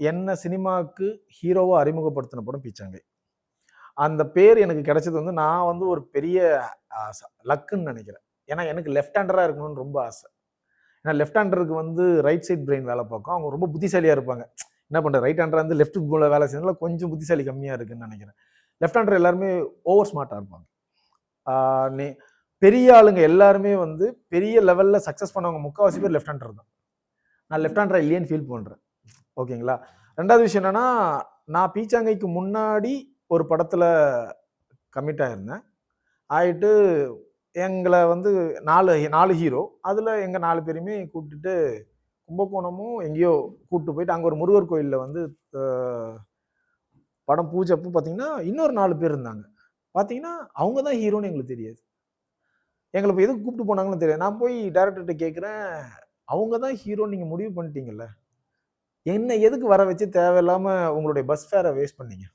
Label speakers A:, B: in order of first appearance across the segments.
A: என்ன சினிமாவுக்கு ஹீரோவாக அறிமுகப்படுத்தின படம் பீச்சாங்கை. அந்த பேர் எனக்கு கிடைச்சது வந்து நான் வந்து ஒரு பெரிய ஆசை லக்குன்னு நினைக்கிறேன் ஏன்னா எனக்கு லெஃப்ட் ஹேண்டராக இருக்கணும்னு ரொம்ப ஆசை. ஏன்னா லெஃப்ட் ஹேண்டருக்கு வந்து ரைட் சைட் பிரெயின் வேலை பார்க்கும். அவங்க ரொம்ப புத்திசாலியாக இருப்பாங்க. என்ன பண்ணுற ரைட் ஹேண்டரா வந்து லெஃப்ட் மூல வேலை செய்றதுனால கொஞ்சம் புத்திசாலி கம்மியாக இருக்குன்னு நினைக்கிறேன் லெஃப்ட் ஹேண்டர் எல்லாருமே ஓவர் ஸ்மார்ட்டாக இருப்பாங்க. நீ பெரிய ஆளுங்க எல்லாருமே வந்து பெரிய லெவலில் சக்ஸஸ் பண்ணவங்க முக்கால்வாசி பேர் லெஃப்ட் ஹேண்டர் தான். நான் லெஃப்ட் ஹேண்டராக இல்லையேன்னு ஃபீல் பண்ணுறேன் ஓகேங்களா? ரெண்டாவது விஷயம் என்னன்னா, நான் பீச்சாங்கைக்கு முன்னாடி ஒரு படத்துல கமிட் ஆயிருந்தேன். ஆயிட்டு எங்களை வந்து 4 4 ஹீரோ. அதுல எங்க 4 பேரையுமே கூப்பிட்டுட்டு கும்பகோணமும் எங்கேயோ கூப்பிட்டு போயிட்டு அங்கே ஒரு முருகர் கோயிலில் வந்து படம் பூஜை அப்போ பார்த்தீங்கன்னா, இன்னொரு நாலு பேர் இருந்தாங்க. பார்த்தீங்கன்னா, அவங்க தான் ஹீரோன்னு எங்களுக்கு தெரியாது. எங்களை இப்போ எதுக்கு கூப்பிட்டு போனாங்கன்னு தெரியாது. நான் போய் டேரக்டர்கிட்ட கேட்குறேன் அவங்க தான் ஹீரோன்னு நீங்கள் முடிவு பண்ணிட்டீங்கல்ல. என்ன எதுக்கு வர வச்சு தேவையில்லாம உங்களுடைய பஸ் ஃபேர வேஸ்ட் பண்ணீங்க?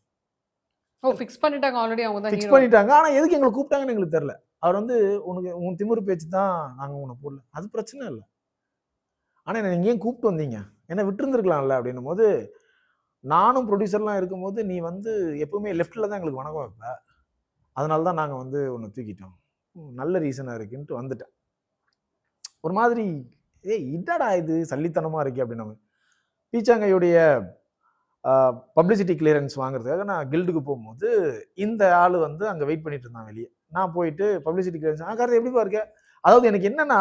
B: ஓ! ஃபிக்ஸ் பண்ணிட்டாங்க ஆல்ரெடி அவங்க தான்
A: ஃபிக்ஸ். பண்ணிட்டாங்க. ஆனா எதுக்கு எங்கள கூப்ட்டாங்கன்னு எங்களுக்கு தெரியல. அவர் வந்து உனக்கு உன் திமிரு பேச்சு தான் நாங்க உன்ன போடல. அது பிரச்சனை இல்ல. ஆனா என்ன நீங்க ஏன் கூப்ட்டு வந்தீங்க? என்ன விட்டுருந்துருக்கலாம்ல அப்டின்னும்போது, நானும் புரொடியூசர்லாம் இருக்கும்போது, நீ வந்து எப்பவுமே லெஃப்ட்ல தான் எங்களுக்கு வணக்கம் வைப்ப. அதனால தான் நாங்க வந்து உன்ன தூக்கிட்டோம். நல்ல ரீசனா இருக்குன்ட்டு வந்துட்டேன். ஒரு மாதிரி ஏய் என்னடா இது சல்லித்தனமா இருக்கே அப்டின்ன மாரி. பீச்சாங்கையுடைய பப்ளிசிட்டி கிளியரன்ஸ் வாங்குறதுக்காக நான் கில்டுக்கு போகும்போது இந்த ஆள் வந்து அங்கே வெயிட் பண்ணிட்டு இருந்தான் வெளியே நான் போயிட்டு பப்ளிசிட்டி கிளியரன்ஸ் "ஆ எப்படி எப்படிப்பா அதாவது எனக்கு என்னன்னா,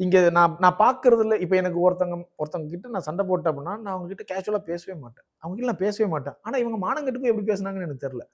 A: இங்கே நான் நான் பார்க்கறதில்ல இப்போ எனக்கு ஒருத்தங்க ஒருத்தவங்க கிட்ட நான் சண்டை போட்டேன் அப்படின்னா நான் அவங்ககிட்ட கேஷுவலாக பேசவே மாட்டேன். அவங்ககிட்ட நான் பேசவே மாட்டேன். ஆனால் இவங்க மானங்கெட்டு போய் எப்படி பேசுனாங்கன்னு எனக்கு தெரில